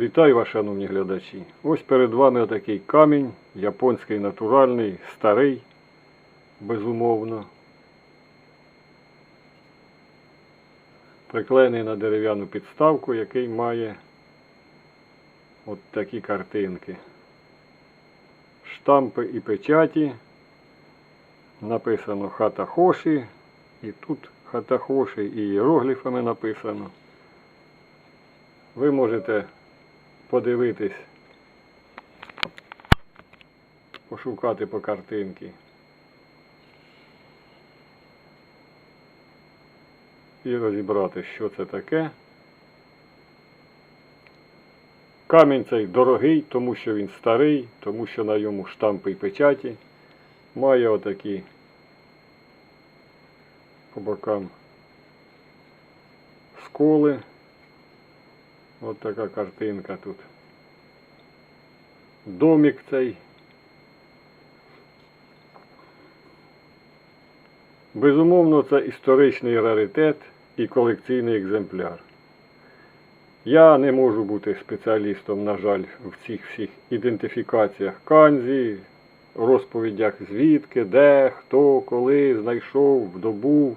Вітаю вас, шановні глядачі. Ось перед вами отакий камінь, японський натуральний, старий, безумовно. Приклеєний на дерев'яну підставку, який має от такі картинки. Штампи і печаті. Написано Хатахоші. І тут Хатахоші і іерогліфами написано. Ви можете подивитись, пошукати по картинки. І розібрати, що це таке. Камінь цей дорогий, тому що він старий, тому що на йому штампи і печаті. Має отакі по бокам сколи. От така картинка тут. Домик цей. Безумовно, це історичний раритет і колекційний екземпляр. Я не можу бути спеціалістом, на жаль, в цих всіх ідентифікаціях канзі, розповідях звідки, де, хто, коли знайшов, добув,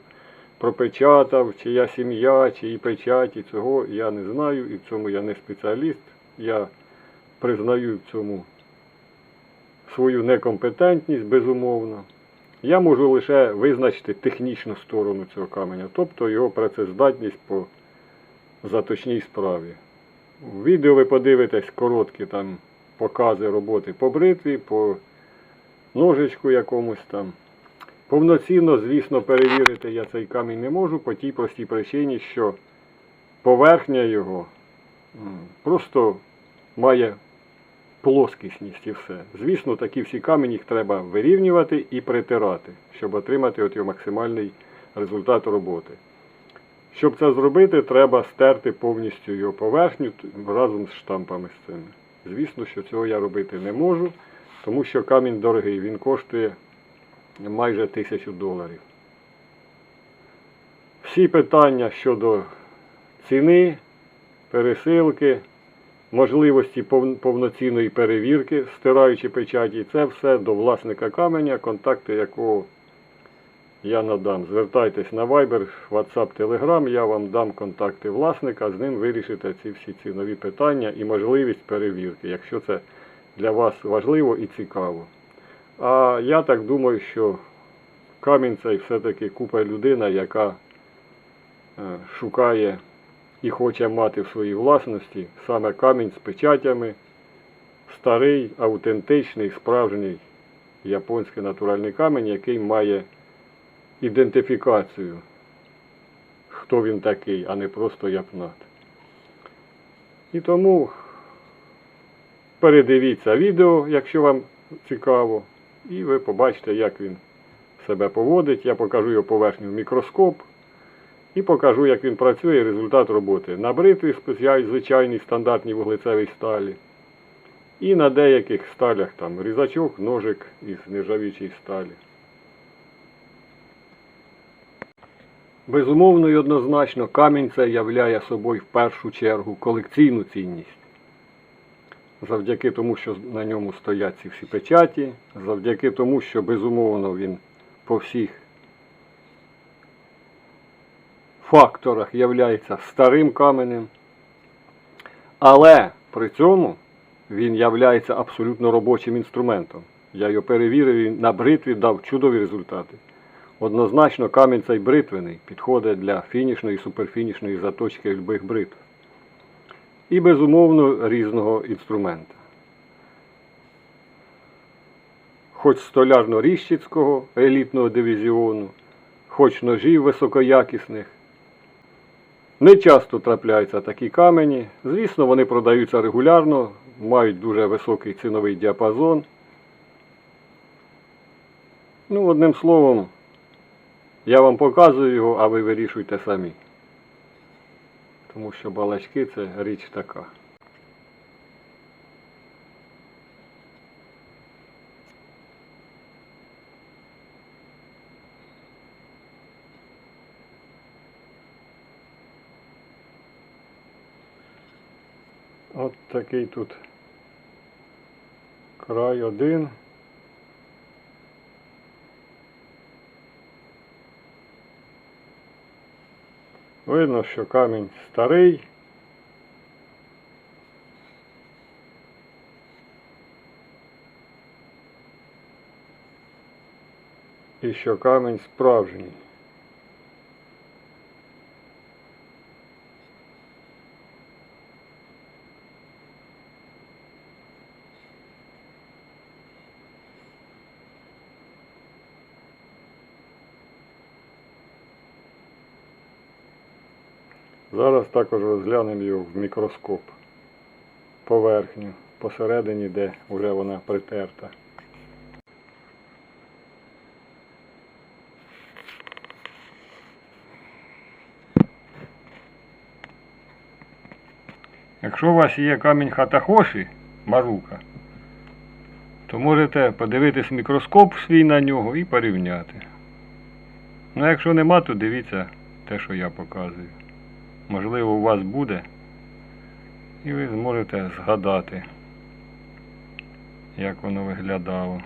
пропечатав, чия сім'я, чиї печаті, цього я не знаю і в цьому я не спеціаліст. Я признаю в цьому свою некомпетентність, безумовно. Я можу лише визначити технічну сторону цього каменя, тобто його працездатність по заточній справі. В відео ви подивитесь короткі там покази роботи по бритві, по ножичку якомусь там. Повноцінно, звісно, перевірити я цей камінь не можу по тій простій причині, що поверхня його просто має плоскісність і все. Звісно, такі всі камені їх треба вирівнювати і притирати, щоб отримати от його максимальний результат роботи. Щоб це зробити, треба стерти повністю його поверхню разом з штампами з цими. Звісно, що цього я робити не можу, тому що камінь дорогий, він коштує майже тисячу доларів. Всі питання щодо ціни, пересилки, можливості повноцінної перевірки, стираючи печаті, це все до власника каменя, контакти якого я надам. Звертайтесь на Viber, WhatsApp, Telegram, я вам дам контакти власника, з ним вирішите ці всі цінові питання і можливість перевірки, якщо це для вас важливо і цікаво. А я так думаю, що камінь цей все-таки купа людина, яка е, шукає і хоче мати в своїй власності саме камінь з печатями, старий, автентичний, справжній японський натуральний камінь, який має ідентифікацію, хто він такий, а не просто япнат. І тому передивіться відео, якщо вам цікаво, і ви побачите, як він себе поводить. Я покажу його поверхню в мікроскоп і покажу, як він працює, і результат роботи. На бритві звичайній стандартній вуглецевій сталі. І на деяких сталях там різачок, ножик із нержавічої сталі. Безумовно і однозначно, камінь це являє собою в першу чергу колекційну цінність. Завдяки тому, що на ньому стоять ці всі печаті, завдяки тому, що безумовно він по всіх факторах являється старим каменем. Але при цьому він являється абсолютно робочим інструментом. Я його перевірив і на бритві дав чудові результати. Однозначно, камінь цей бритвений підходить для фінішної і суперфінішної заточки любих бритв. І, безумовно, різного інструмента. Хоч столярно-ріщицького елітного дивізіону, хоч ножів високоякісних. Не часто трапляються такі камені. Звісно, вони продаються регулярно, мають дуже високий ціновий діапазон. Ну, одним словом, я вам показую його, а ви вирішуйте самі. Тому що балачки це річ така. От такий тут край один. Видно, що камінь старий. І що камінь справжній. Зараз також розглянемо його в мікроскоп. Поверхню, посередині, де вже вона притерта. Якщо у вас є камінь хатахоші, марука, то можете подивитись мікроскоп свій на нього і порівняти. Ну, а якщо нема, то дивіться те, що я показую. Можливо, у вас буде, і ви зможете згадати, як воно виглядало.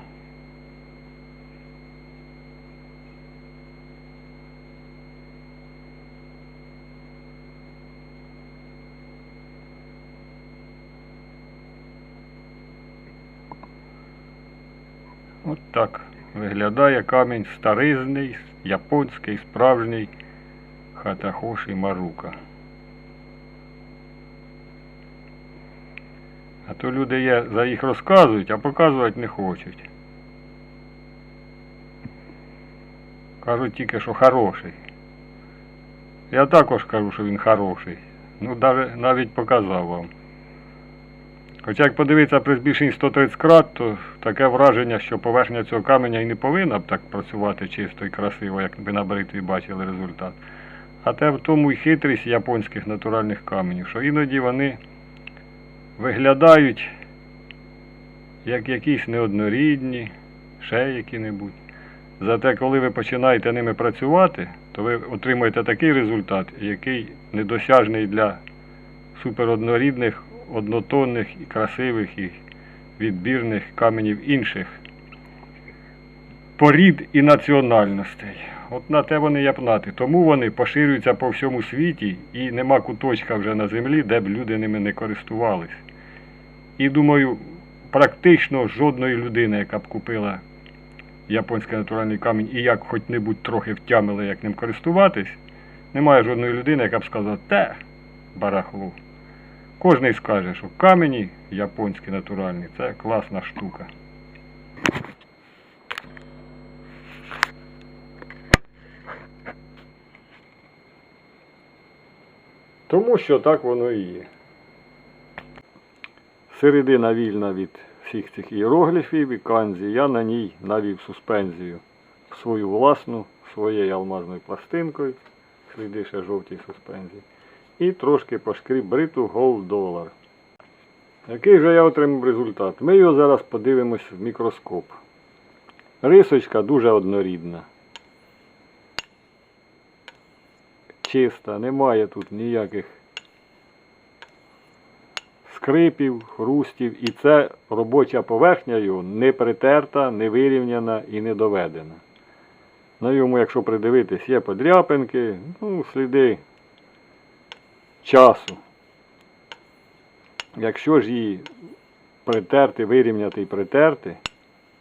От так виглядає камінь старизний, японський, справжній Хатахоші Марука. А то люди є, за їх розказують, а показувати не хочуть. Кажуть тільки, що хороший. Я також кажу, що він хороший. Ну, навіть показав вам. Хоча як подивитися при збільшенні 130 крат, то таке враження, що поверхня цього каменя і не повинна б так працювати чисто і красиво, як ви на бритві бачили результат. А те в тому й хитрість японських натуральних каменів, що іноді вони виглядають як якісь неоднорідні, ще які-небудь. Зате, коли ви починаєте ними працювати, то ви отримуєте такий результат, який недосяжний для супероднорідних, однотонних і красивих і відбірних каменів інших порід і національностей. От на те вони япнати. Тому вони поширюються по всьому світі і нема куточка вже на землі, де б люди ними не користувались. І думаю, практично жодної людини, яка б купила японський натуральний камінь і як хоч-небудь трохи втямила, як ним користуватись, немає жодної людини, яка б сказала, те, барахло. Кожний скаже, що камені японські натуральні це класна штука. Тому що так воно і є. Середина вільна від всіх цих іерогліфів і канзі, я на ній навів суспензію свою власну, своєю алмазною пластинкою, сліди ще жовтій суспензії, і трошки пошкріб бриту Gold Dollar. Який же я отримав результат? Ми його зараз подивимось в мікроскоп. Рисочка дуже однорідна. Чиста, немає тут ніяких скрипів, хрустів. І це робоча поверхня його не притерта, не вирівняна і не доведена. На йому, якщо придивитись, є подряпинки, ну, сліди часу. Якщо ж її притерти, вирівняти і притерти,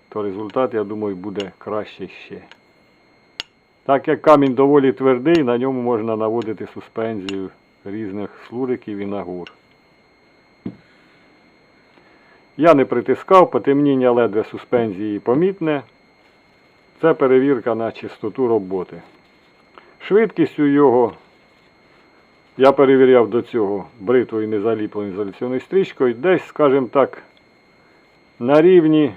то результат, я думаю, буде краще ще. Так як камінь доволі твердий, на ньому можна наводити суспензію різних слуриків і нагур. Я не притискав, потемніння ледве суспензії помітне. Це перевірка на чистоту роботи. Швидкістю його я перевіряв до цього бритвою незаліпленою ізоляційною стрічкою. Десь, скажімо так, на рівні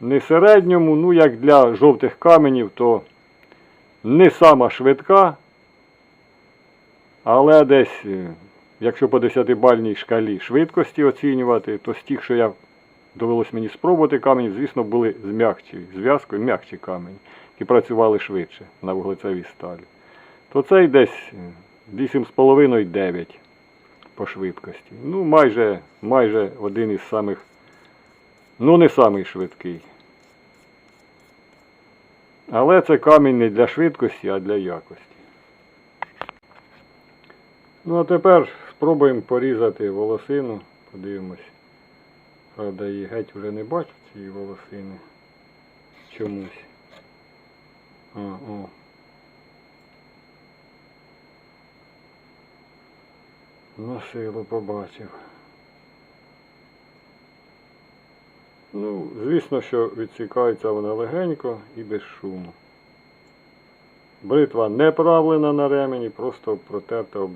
не середньому, ну як для жовтих каменів, то не сама швидка, але десь, якщо по 10-бальній шкалі швидкості оцінювати, то з тих, що я довелось мені спробувати камені, звісно, були з м'якчою зв'язкою, м'якчі камені, які працювали швидше на вуглецевій сталі. То цей десь 8,5-9 по швидкості. Ну, майже, майже один із самих, ну не самий швидкий. Але це камінь не для швидкості, а для якості. Ну а тепер спробуємо порізати волосину. Подивимось. Правда, її геть вже не бачу цієї волосини. Чомусь. А, о. На силу побачив. Ну, звісно, що відсікається вона легенько і без шуму. Бритва не правлена на ремені, просто протерта об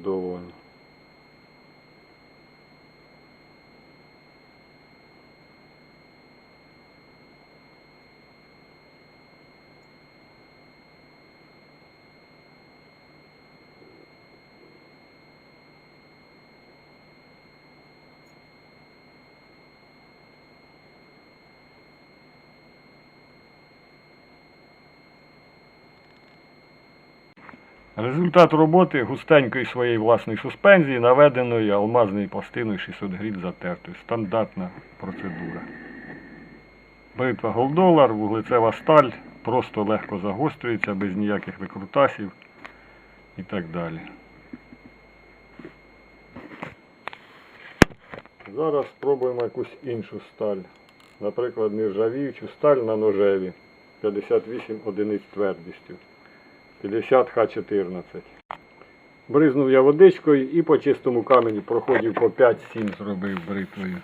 Результат роботи густенької своєї власної суспензії, наведеної алмазною пластиною 600 гріт затертою. Стандартна процедура. Бритва голдолар, вуглецева сталь, просто легко загострюється, без ніяких викрутасів і так далі. Зараз спробуємо якусь іншу сталь. Наприклад, нержавіючу сталь на ножеві 58 одиниць твердістю. 50 Х14. Бризнув я водичкою і по чистому камені проходів по 5-7 зробив бритвою.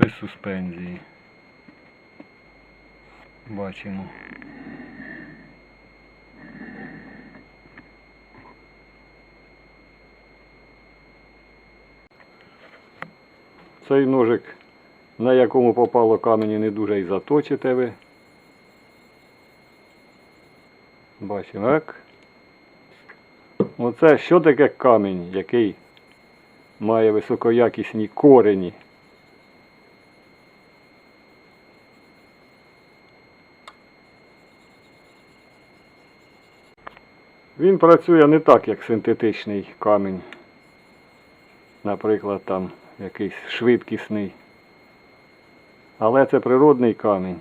Без суспензії. Бачимо. Цей ножик, на якому попало камені, не дуже і заточите ви. Бачимо, так? Оце що таке камінь, який має високоякісні корені. Він працює не так, як синтетичний камінь. Наприклад, там якийсь швидкісний. Але це природний камінь.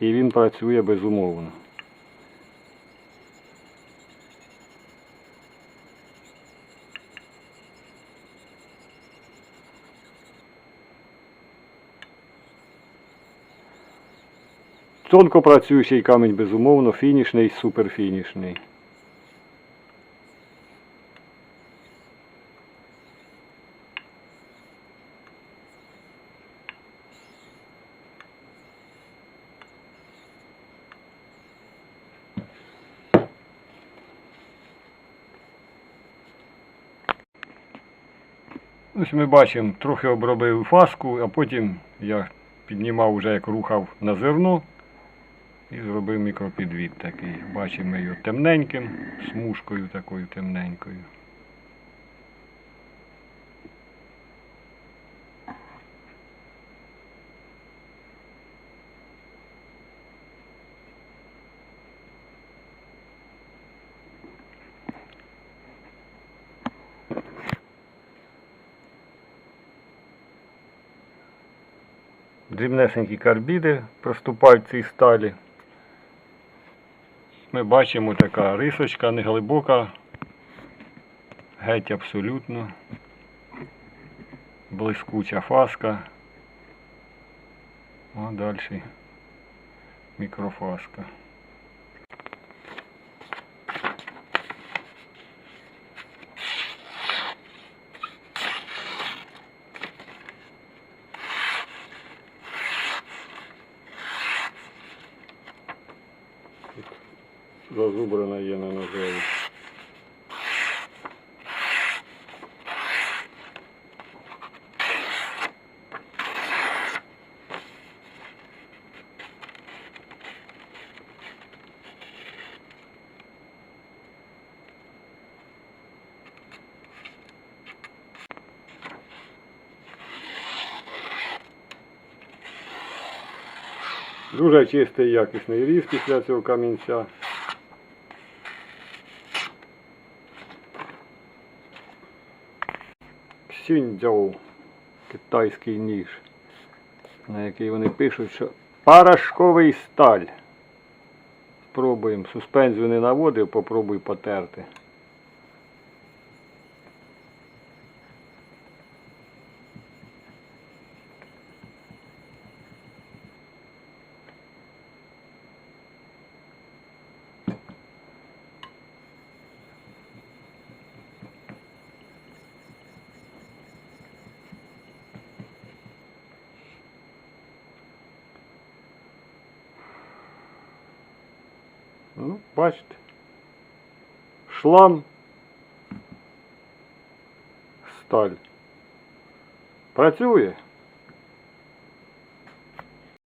І він працює безумовно. Тонко працюючий камінь, безумовно, фінішний, суперфінішний. Ось ми бачимо, трохи обробив фаску, а потім я піднімав вже як рухав на зерно і зробив мікропідвід такий. Бачимо його темненьким, смужкою такою темненькою. дрібнесенькі карбіди проступають в цій сталі. Ми бачимо така рисочка неглибока, геть абсолютно, блискуча фаска. А далі мікрофаска. Зазубрена є на ножеві. Дуже чистий якісний різ після цього камінця. Сюньцзяо, китайський ніж, на який вони пишуть, що порошковий сталь. Спробуємо. Суспензію не наводив, попробуй потерти. Ну, бачите. Шлам. Сталь. Працює.